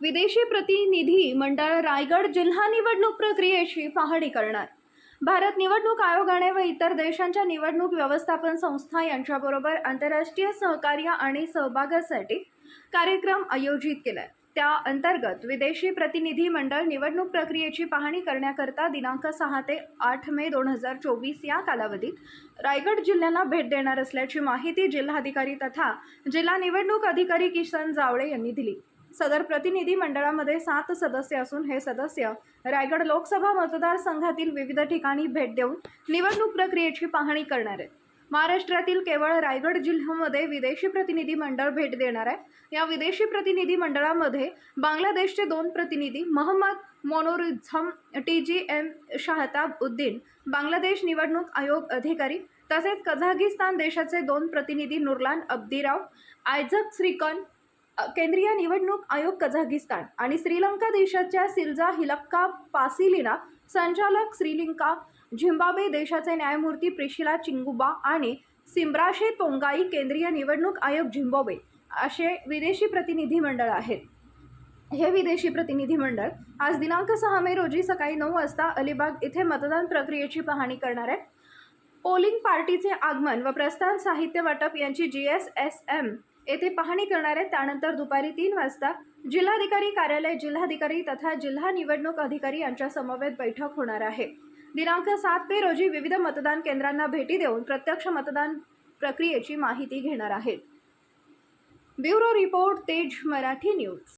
विदेशी प्रतिनिधी मंडळ रायगड जिल्हा निवडणूक प्रक्रियेची पाहणी करणार. भारत निवडणूक आयोगाने व इतर देशांच्या निवडणूक व्यवस्थापन संस्था यांच्याबरोबर आंतरराष्ट्रीय सहकार्य आणि सहभागासाठी कार्यक्रम आयोजित केलाय. त्या अंतर्गत विदेशी प्रतिनिधी मंडळ निवडणूक प्रक्रियेची पाहणी करण्याकरता दिनांक सहा ते आठ मे दोन हजार चोवीस या कालावधीत रायगड जिल्ह्याला भेट देणार असल्याची माहिती जिल्हाधिकारी तथा जिल्हा निवडणूक अधिकारी किसन जावळे यांनी दिली. सदर प्रतिनिधी मंडळामध्ये सात सदस्य असून हे सदस्य रायगड लोकसभा मतदारसंघातील विविध ठिकाणी भेट देऊन निवडणूक प्रक्रियेची पाहणी करणार आहेत. महाराष्ट्रातील केवळ रायगड जिल्ह्यामध्ये विदेशी प्रतिनिधी मंडळ भेट देणार आहे. या विदेशी प्रतिनिधी मंडळामध्ये बांगलादेशचे दोन प्रतिनिधी Mohammad मोनोरिझम T G M Shahtab Uddin Bangladesh निवडणूक आयोग अधिकारी तसेच कझागिस्तान देशाचे दोन प्रतिनिधी नुरलान अब्दीराव आयझक श्रीकन केंद्रीय निवडणूक आयोग कझागिस्तान आणि श्रीलंका देशाच्या सिल्जा हिलक्का पासिलिना संचालक श्रीलंका झिम्बाब्वे देशाचे न्यायमूर्ती प्रिशिला चिंगुबा आणि सिम्ब्राशे तोंगाई केंद्रीय निवडणूक आयोग झिम्बाब्वे असे विदेशी प्रतिनिधी मंडळ आहेत. हे विदेशी प्रतिनिधी मंडळ आज दिनांक सहा मे रोजी सकाळी नऊ वाजता अलिबाग इथे मतदान प्रक्रियेची पाहणी करणार आहे पोलिंग पार्टीचे आगमन व प्रस्थान साहित्य वाटप यांची जी एस एस एम येथे पाहणी करणार आहेत. त्यानंतर दुपारी तीन वाजता जिल्हाधिकारी कार्यालय जिल्हाधिकारी तथा जिल्हा निवडणूक अधिकारी यांच्या समवेत बैठक होणार आहे. दिनांक सात मे रोजी विविध मतदान केंद्रांना भेटी देऊन प्रत्यक्ष मतदान प्रक्रियेची माहिती घेणार आहेत. Bureau report Tej Marathi news.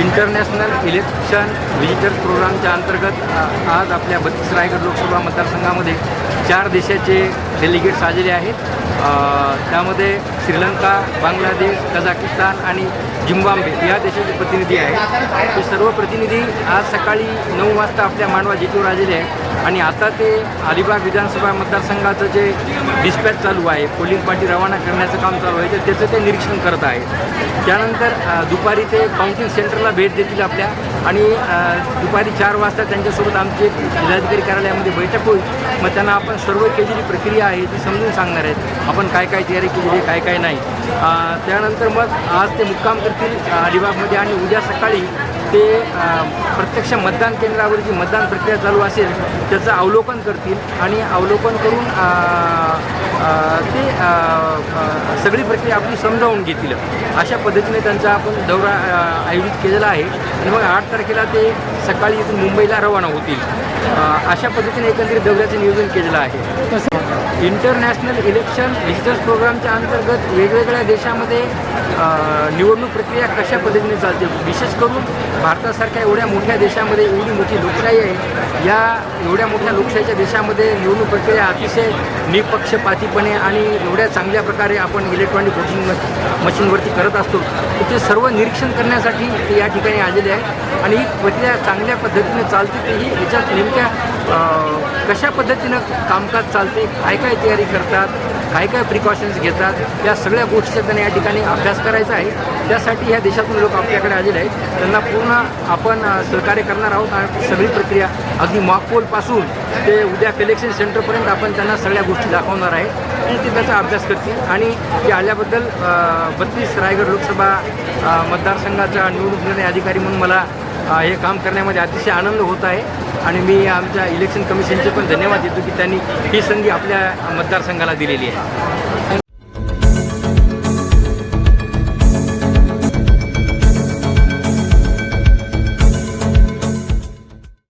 International election visitors प्रोग्रामच्या अंतर्गत आज आपल्या बत्तीस रायगड लोकसभा मतदारसंघामध्ये चार देशाचे डेलिगेट्स आलेले आहेत. त्यामध्ये श्रीलंका बांगलादेश कझाकिस्तान आणि झिम्बाब्वे या देशाचे प्रतिनिधी आहेत. ते सर्व प्रतिनिधी आज सकाळी नऊ वाजता आपल्या मांडवा जेटीवर आलेले आहेत. आणि आता ते अलिबाग विधानसभा मतदारसंघाचं जे डिस्पॅच चालू आहे पोलिंग पार्टी रवाना करण्याचं काम चालू आहे तर त्याचं ते निरीक्षण करत आहेत. त्यानंतर दुपारी ते काउंटिंग सेंटरला भेट देतील आपल्या आणि दुपारी चार वाजता त्यांच्यासोबत आमची एक जिल्हाधिकारी कार्यालयामध्ये बैठक होईल. मग त्यांना आपण सर्व केलेली प्रक्रिया आहे ती समजून सांगणार आहेत. आपण काय काय तयारी केली आहे काय काय नाही. त्यानंतर मग आज ते मुक्काम करतील अलिबागमध्ये आणि उद्या सकाळी ते प्रत्यक्ष मतदान केंद्रावर जी मतदान प्रक्रिया चालू असेल त्याचं अवलोकन करतील आणि अवलोकन करून ते सगळी प्रक्रिया आपली समजावून घेतील. अशा पद्धतीने त्यांचा आपण दौरा आयोजित केलेला आहे. आणि मग आठ तारखेला ते सकाळी इथून मुंबईला रवाना होतील. अशा पद्धतीने एकंदरीत दौऱ्याचं नियोजन केलेलं आहे. इंटरनॅशनल इलेक्शन व्हिजिटर्स प्रोग्रामच्या अंतर्गत वेगवेगळ्या देशामध्ये निवडणूक प्रक्रिया कशा पद्धतीने चालते? विशेष करून भारतासारख्या एवढ्या मोठ्या देशामध्ये एवढी मोठी लोकशाही आहे. या एवढ्या मोठ्या लोकशाहीच्या देशामध्ये निवडणूक प्रक्रिया अतिशय निपक्षपातीपणे आणि एवढ्या चांगल्या प्रकारे आपण इलेक्ट्रॉनिक वोटिंग मशीनवरती करत असतो. ते सर्व निरीक्षण करण्यासाठी ते या ठिकाणी आलेले आहे आणि ही प्रक्रिया चांगल्या पद्धतीने चालते तेही याच्यात नेमक्या कशा पद्धतीनं कामकाज चालते काय काय तयारी करतात? काय काय प्रिकॉशन्स घेतात? या सगळ्या गोष्टीचा त्यांना या ठिकाणी अभ्यास करायचा आहे. त्यासाठी ह्या देशातून लोक आपल्याकडे आलेले आहेत. त्यांना पूर्ण आपण सहकार्य करणार आहोत आणि सगळी प्रक्रिया अगदी मॉकपोलपासून ते उद्या कलेक्शन सेंटरपर्यंत आपण त्यांना सगळ्या गोष्टी दाखवणार आहे. आणि ते त्याचा अभ्यास करतील. आणि ते आल्याबद्दल बत्तीस रायगड लोकसभा मतदारसंघाचा निवडणूक निर्णय अधिकारी म्हणून मला हे काम करण्यामध्ये अतिशय आनंद होत आहे. आणि मी आमच्या इलेक्शन कमिशनचे पण धन्यवाद देतो की त्यांनी ही संधी आपल्या मतदारसंघाला दिलेली आहे.